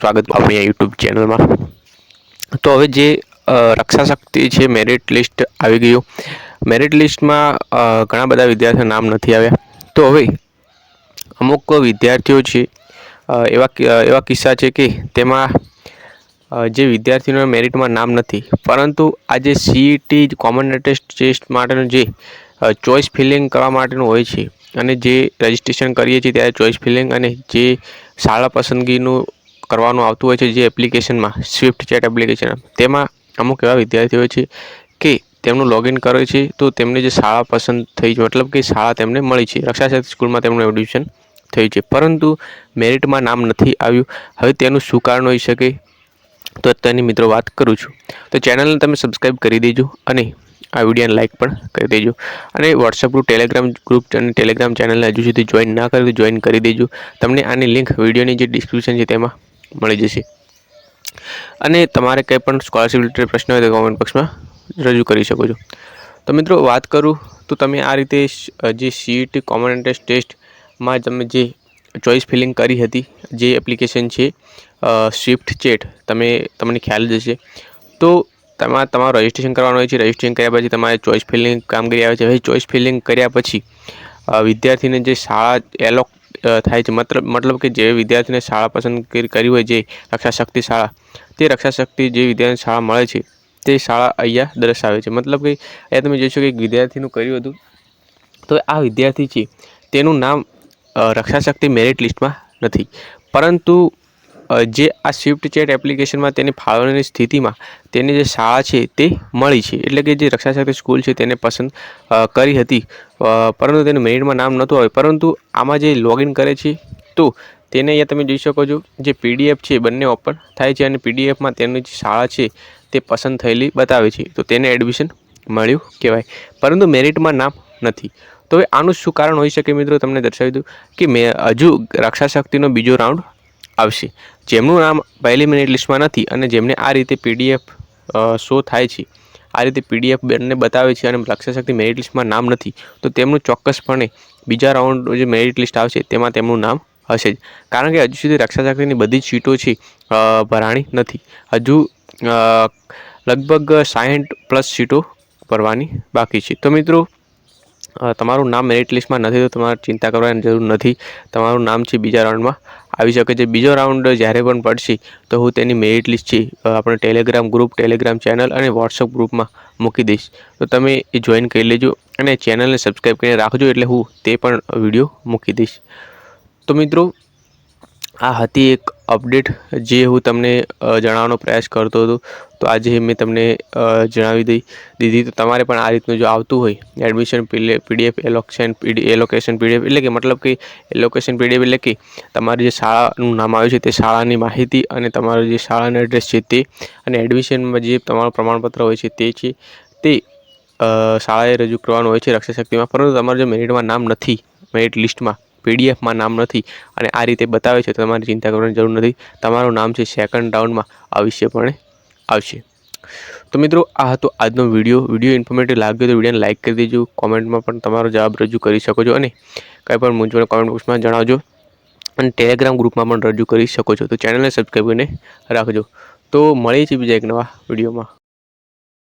સ્વાગત આપણી યુટ્યુબ ચેનલમાં તો હવે જે રક્ષા શક્તિ છે મેરિટ લિસ્ટ આવી ગયું. મેરિટ લિસ્ટમાં ઘણા બધા વિદ્યાર્થીઓ નામ નથી આવ્યા. તો હવે, અમુક વિદ્યાર્થીઓ છે એવા એવા કિસ્સા છે કે તેમાં જે વિદ્યાર્થીઓના મેરિટમાં નામ નથી. પરંતુ આ જે સીઈટી કોમન ટેસ્ટ ટેસ્ટ માટેનું જે ચોઇસ ફિલિંગ કરવા માટેનું હોય છે, અને જે રજિસ્ટ્રેશન કરીએ છીએ ત્યારે ચોઇસ ફિલિંગ અને જે શાળા પસંદગીનું કરવાનું આવતું હોય છે જે એપ્લિકેશનમાં સ્વિફ્ટ ચેટ એપ્લિકેશન તેમાં અમુક એવા વિદ્યાર્થીઓ છે કે તેમનું લોગિન કરે છે તો તેમને જે શાળા પસંદ થઈ છે, મતલબ કે શાળા તેમને મળી છે. રક્ષાશક્તિ સ્કૂલમાં તેમનું એડમિશન થયું છે. પરંતુ મેરિટમાં નામ નથી આવ્યું. હવે તેનું શું કારણ હોઈ શકે? તો તેની મિત્રો વાત કરું છું. તો ચેનલને તમે સબસ્ક્રાઈબ કરી દેજો અને આ વિડીયોને લાઇક પણ કરી દેજો. અને વોટ્સઅપ ગ્રુપ ટેલિગ્રામ ગ્રુપ અને ટેલિગ્રામ ચેનલને હજુ સુધી જોઈન ના કરી તો જોઈન કરી દેજો. તમને આની લિંક વિડીયોની જે ડિસ્ક્રિપ્શન છે તેમાં મળી જશે. અને તમારે કંઈ પણ સ્કોલરશિપ રિલેટેડ પ્રશ્ન હોય તો કોમેન્ટ બોક્સમાં રજૂ કરી શકો છો. તો મિત્રો, વાત કરું તો તમે આ રીતે જે સીટ કોમન એન્ટ્રન્સ ટેસ્ટમાં તમે જે ચોઇસ ફિલિંગ કરી હતી, જે એપ્લિકેશન છે સ્વિફ્ટ ચેટ તમે, તમને ખ્યાલ જ તો તમારે તમારું રજિસ્ટ્રેશન કરવાનું હોય છે રજિસ્ટ્રેશન કર્યા પછી તમારે ચોઈસ ફિલિંગ કામગીરી આવે છે. હવે ચોઈસ ફિલિંગ કર્યા પછી વિદ્યાર્થીને જે શાળા એલોક થાય છે. મતલબ મતલબ કે જે વિદ્યાર્થીને શાળા પસંદ કરી હોય જે રક્ષાશક્તિ શાળા, તે રક્ષાશક્તિ જે વિદ્યાર્થીને શાળા મળે છે, તે શાળા અહીંયા દર્શાવે છે. મતલબ કે અહીંયા તમે જોશો કે એક વિદ્યાર્થીનું કર્યું હતું, તો આ વિદ્યાર્થી છે, તેનું નામ રક્ષાશક્તિ મેરિટ લિસ્ટમાં નથી. પરંતુ જે આ સ્વિફ્ટ ચેટ એપ્લિકેશનમાં તેની ફાળવણીની સ્થિતિમાં તેની જે શાળા છે તે મળી છે. એટલે કે જે રક્ષાશક્તિ સ્કૂલ છે તેને પસંદ કરી હતી. પરંતુ તેનું મેરિટમાં નામ નહોતું આવ્યું. પરંતુ આમાં જે લોગિન કરે છે તો તેને અહીંયા તમે જોઈ શકો છો, જે પીડીએફ છે બંને ઓપન થાય છે અને પીડીએફમાં તેની જે શાળા છે તે પસંદ થયેલી બતાવે છે. તો તેને એડમિશન મળ્યું કહેવાય. પરંતુ મેરિટમાં નામ નથી. તો આનું શું કારણ હોઈ શકે મિત્રો? તમને દર્શાવી દઉં કે મેં, હજુ રક્ષાશક્તિનો બીજો રાઉન્ડ આવશે. જેમનું નામ પહેલી મિનિટ લિસ્ટમાં નથી અને જેમને આ રીતે પીડીએફ શો થાય છે, આ રીતે પીડીએફ બંને બતાવે છે અને લક્ષ્યશક્તિ મેરિટ લિસ્ટમાં નામ નથી, તો તેમનું ચોક્કસપણે બીજા રાઉન્ડ જે મેરિટ લિસ્ટ આવશે, તેમાં તેમનું નામ હશે જ. કારણ કે હજુ સુધી રક્ષાશક્તિની બધી જ સીટો છે ભરાણી નથી. હજુ લગભગ સાહીઠ પ્લસ સીટો ભરવાની બાકી છે. તો મિત્રો તમારું નામ મેરિટ લિસ્ટમાં નથી, તો તમારે ચિંતા કરવાની જરૂર નથી. તમારું નામ છે બીજા રાઉન્ડમાં આવી શકે છે બીજો રાઉન્ડ જ્યારે પણ પડશે, તો હું તેની મેરિટ લિસ્ટ છે આપણે ટેલિગ્રામ ગ્રુપ ટેલિગ્રામ ચેનલ અને વોટ્સઅપ ગ્રુપમાં મૂકી દઈશ. તો તમે એ જોઈન કરી લેજો અને ચેનલને સબસ્ક્રાઈબ કરીને રાખજો, એટલે હું તે પણ વીડિયો મૂકી દઈશ. તો મિત્રો આ હતી એક અપડેટ જે હું તમને જણાવવાનો પ્રયાસ કરતો હતો. તો આજે મેં તમને જણાવી દઈ દીધી. તો તમારે પણ આ રીતનું જો આવતું હોય, admission PDF allocation allocation, PDF એટલે કે મતલબ કે એલોકેશન, પીડીએફ એટલે કે તમારી જે શાળાનું નામ આવ્યું છે તે શાળાની માહિતી અને તમારું જે શાળાનું એડ્રેસ છે તે અને એડમિશનમાં જે તમારું પ્રમાણપત્ર હોય છે તે છે તે શાળાએ રજૂ કરવાનું હોય છે રક્ષાશક્તિમાં. પરંતુ તમારું જે મેરિટમાં નામ નથી, મેરિટ લિસ્ટમાં પીડીએફમાં નામ નથી અને આ રીતે બતાવે છે તો તમારે ચિંતા કરવાની જરૂર નથી. તમારું નામ છે સેકન્ડ રાઉન્ડમાં અવશ્યપણે આવશે. તો મિત્રો, આ હતો આજનો વીડિયો. વીડિયો ઇન્ફોર્મેટિવ લાગ્યો તો વિડીયોને લાઇક કરી દેજો. કોમેન્ટમાં પણ તમારો જવાબ રજૂ કરી શકો છો અને કંઈ પણ મૂંઝવણ કોમેન્ટ બોક્સમાં જણાવજો. અને ટેલિગ્રામ ગ્રુપમાં પણ રજૂ કરી શકો છો. તો ચેનલને સબસ્ક્રાઈબ કરીને રાખજો. તો મળીએ છીએ બીજા એક નવા વિડીયોમાં.